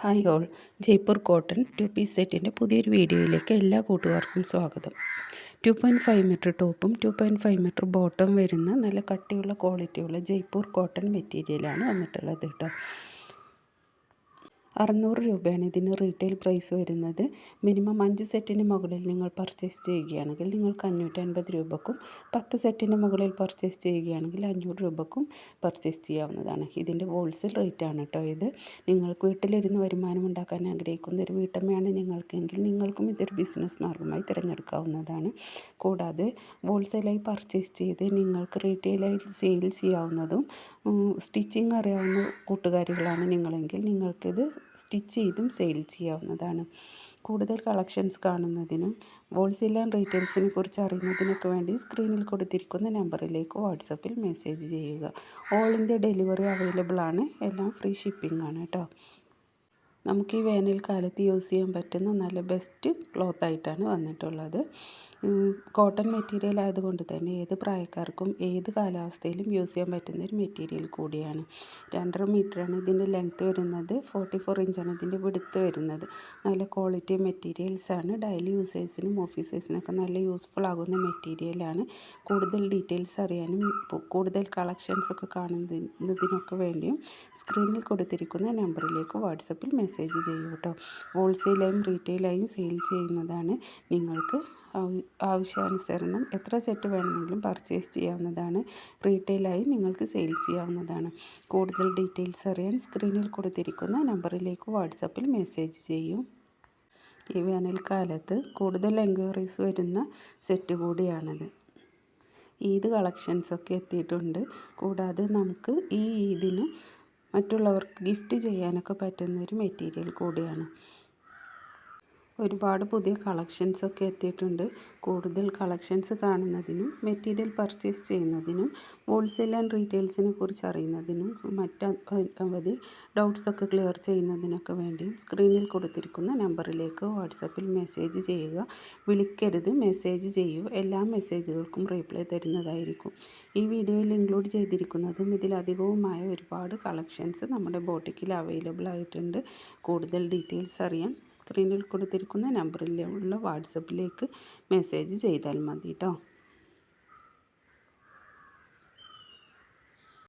Hi all Jaipur cotton two piece സെറ്റിന്റെ പുതിയൊരു വീഡിയോയിലേക്ക് എല്ലാ കൂട്ടുകാർക്കും സ്വാഗതം. ടു പോയിന്റ് ഫൈവ് മീറ്റർ ടോപ്പും two point five metre bottom വരുന്ന നല്ല കട്ടിയുള്ള ക്വാളിറ്റിയുള്ള ജയ്പൂർ കോട്ടൺ മെറ്റീരിയലാണ് വന്നിട്ടുള്ളത് കേട്ടോ അറുന്നൂറ് രൂപയാണ് ഇതിന് റീറ്റെയിൽ പ്രൈസ് വരുന്നത്. മിനിമം അഞ്ച് സെറ്റിന് മുകളിൽ നിങ്ങൾ പർച്ചേസ് ചെയ്യുകയാണെങ്കിൽ നിങ്ങൾക്ക് അഞ്ഞൂറ്റൻപത് രൂപക്കും പത്ത് സെറ്റിന് മുകളിൽ പർച്ചേസ് ചെയ്യുകയാണെങ്കിൽ അഞ്ഞൂറ് രൂപക്കും പർച്ചേസ് ചെയ്യാവുന്നതാണ്. ഇതിന്റെ ഹോൾസെയിൽ റേറ്റ് ആണ് കേട്ടോ ഇത്. നിങ്ങൾക്ക് വീട്ടിലിരുന്ന് വരുമാനം ഉണ്ടാക്കാൻ ആഗ്രഹിക്കുന്ന ഒരു വീട്ടമ്മയാണ് നിങ്ങൾക്കെങ്കിൽ നിങ്ങൾക്കും ഇതൊരു ബിസിനസ് മാർഗമായി തിരഞ്ഞെടുക്കാവുന്നതാണ്. കൂടാതെ ഹോൾസെയിലായി പർച്ചേസ് ചെയ്ത് നിങ്ങൾക്ക് റീറ്റെയിലായി സെയിൽ ചെയ്യാവുന്നതും സ്റ്റിച്ചിങ് അറിയാവുന്ന കൂട്ടുകാരികളാണ് നിങ്ങളെങ്കിൽ നിങ്ങൾക്കിത് സ്റ്റിച്ച് ചെയ്തും സെയിൽ ചെയ്യാവുന്നതാണ്. കൂടുതൽ കളക്ഷൻസ് കാണുന്നതിനും ഹോൾസെയിൽ ആൻഡ് റീറ്റെയിൽസിനെ കുറിച്ച് അറിയുന്നതിനൊക്കെ വേണ്ടി സ്ക്രീനിൽ കൊടുത്തിരിക്കുന്ന നമ്പറിലേക്ക് വാട്സപ്പിൽ മെസ്സേജ് ചെയ്യുക. ഓൾ ഇന്ത്യ ഡെലിവറി അവൈലബിൾ ആണ്. എല്ലാം ഫ്രീ ഷിപ്പിംഗ് ആണ് കേട്ടോ. നമുക്ക് ഈ വേനൽക്കാലത്ത് യൂസ് ചെയ്യാൻ പറ്റുന്ന നല്ല ബെസ്റ്റ് ക്ലോത്ത് ആയിട്ടാണ് വന്നിട്ടുള്ളത്. കോട്ടൺ മെറ്റീരിയൽ ആയതുകൊണ്ട് തന്നെ ഏത് പ്രായക്കാർക്കും ഏത് കാലാവസ്ഥയിലും യൂസ് ചെയ്യാൻ പറ്റുന്ന ഒരു മെറ്റീരിയൽ കൂടിയാണ്. രണ്ടര മീറ്ററാണ് ഇതിന്റെ ലെങ്ത്ത് വരുന്നത് ഫോർട്ടി ഫോർ ഇഞ്ചാണ് ഇതിന്റെ വിടുത്ത് വരുന്നത്. നല്ല ക്വാളിറ്റി മെറ്റീരിയൽസാണ് ഡെയിലി യൂസേഴ്സിനും ഓഫീസേഴ്സിനൊക്കെ നല്ല യൂസ്ഫുൾ ആകുന്ന മെറ്റീരിയലാണ് കൂടുതൽ ഡീറ്റെയിൽസ് അറിയാനും കൂടുതൽ കളക്ഷൻസ് ഒക്കെ കാണുന്നതിനൊക്കെ വേണ്ടിയും സ്ക്രീനിൽ കൊടുത്തിരിക്കുന്ന നമ്പറിലേക്ക് വാട്സപ്പിൽ മെസ്സേജ് ചെയ്യൂ കേട്ടോ ഹോൾസെയിലായും റീറ്റെയിലായും സെയിൽ ചെയ്യുന്നതാണ് നിങ്ങൾക്ക് ആവശ്യാനുസരണം എത്ര സെറ്റ് വേണമെങ്കിലും പർച്ചേസ് ചെയ്യാവുന്നതാണ്. റീറ്റെയിലായി നിങ്ങൾക്ക് സെയിൽ ചെയ്യാവുന്നതാണ്. കൂടുതൽ ഡീറ്റെയിൽസ് അറിയാൻ സ്ക്രീനിൽ കൊടുത്തിരിക്കുന്ന നമ്പറിലേക്ക് വാട്സപ്പിൽ മെസ്സേജ് ചെയ്യൂ. ഈ വേനൽക്കാലത്ത് കൂടുതൽ എൻക്വയറീസ് വരുന്ന സെറ്റ് കൂടിയാണിത്. ഈദ് കളക്ഷൻസൊക്കെ എത്തിയിട്ടുണ്ട്. കൂടാതെ നമുക്ക് ഈ ഈദിന് മറ്റുള്ളവർക്ക് ഗിഫ്റ്റ് ചെയ്യാനൊക്കെ പറ്റുന്ന ഒരു മെറ്റീരിയൽ കൂടിയാണ്. ഒരുപാട് പുതിയ കളക്ഷൻസ് ഒക്കെ എത്തിയിട്ടുണ്ട്. കൂടുതൽ കളക്ഷൻസ് കാണുന്നതിനും മെറ്റീരിയൽ പർച്ചേസ് ചെയ്യുന്നതിനും ഹോൾസെയിൽ ആൻഡ് റീറ്റെയിൽസിനെ കുറിച്ച് അറിയുന്നതിനും മറ്റ് അവധി ഡൗട്ട്സൊക്കെ ക്ലിയർ ചെയ്യുന്നതിനൊക്കെ വേണ്ടിയും സ്ക്രീനിൽ കൊടുത്തിരിക്കുന്ന നമ്പറിലേക്ക് വാട്സപ്പിൽ മെസ്സേജ് ചെയ്യുക വിളിക്കരുത് മെസ്സേജ് ചെയ്യൂ എല്ലാ മെസ്സേജുകൾക്കും റീപ്ലൈ തരുന്നതായിരിക്കും ഈ വീഡിയോയിൽ ഇൻക്ലൂഡ് ചെയ്തിരിക്കുന്നതും ഇതിലധികവുമായ ഒരുപാട് കളക്ഷൻസ് നമ്മുടെ ബോട്ടിക്കിൽ അവൈലബിൾ ആയിട്ടുണ്ട് കൂടുതൽ ഡീറ്റെയിൽസ് അറിയാൻ സ്ക്രീനിൽ കൊടുത്തിരിക്കുന്ന നമ്പറിലുള്ള വാട്സപ്പിലേക്ക് മെസ്സേജ് ചെയ്താൽ മതി കേട്ടോ